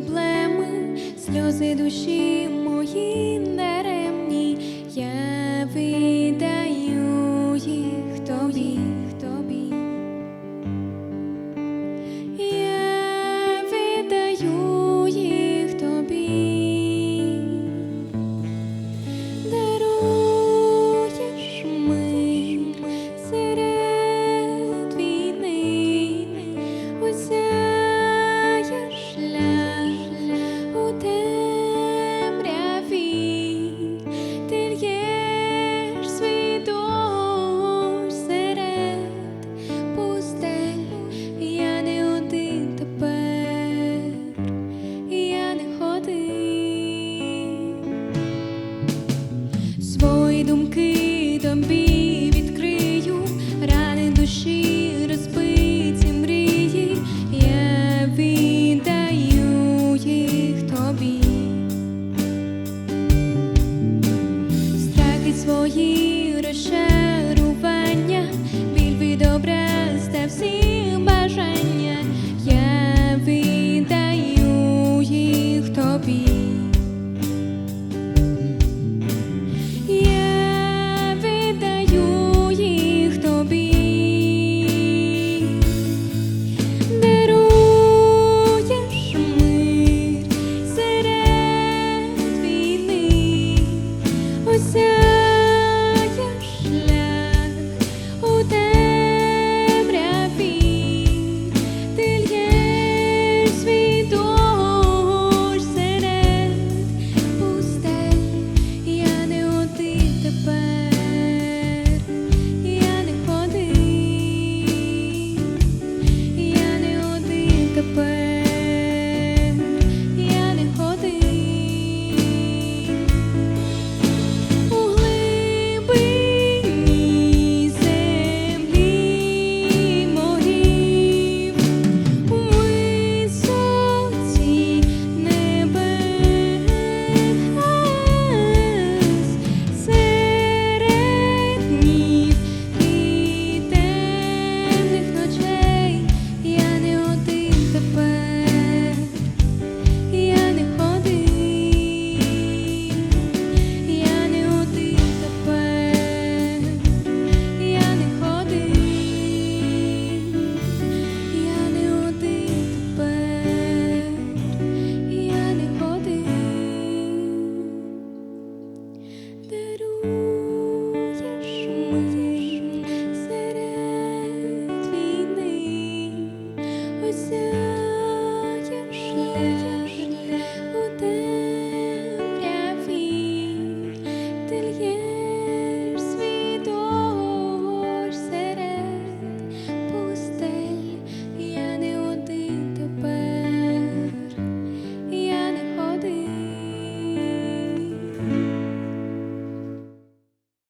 проблеми, сльози душі Свої своїх решерування, біль від добра. day.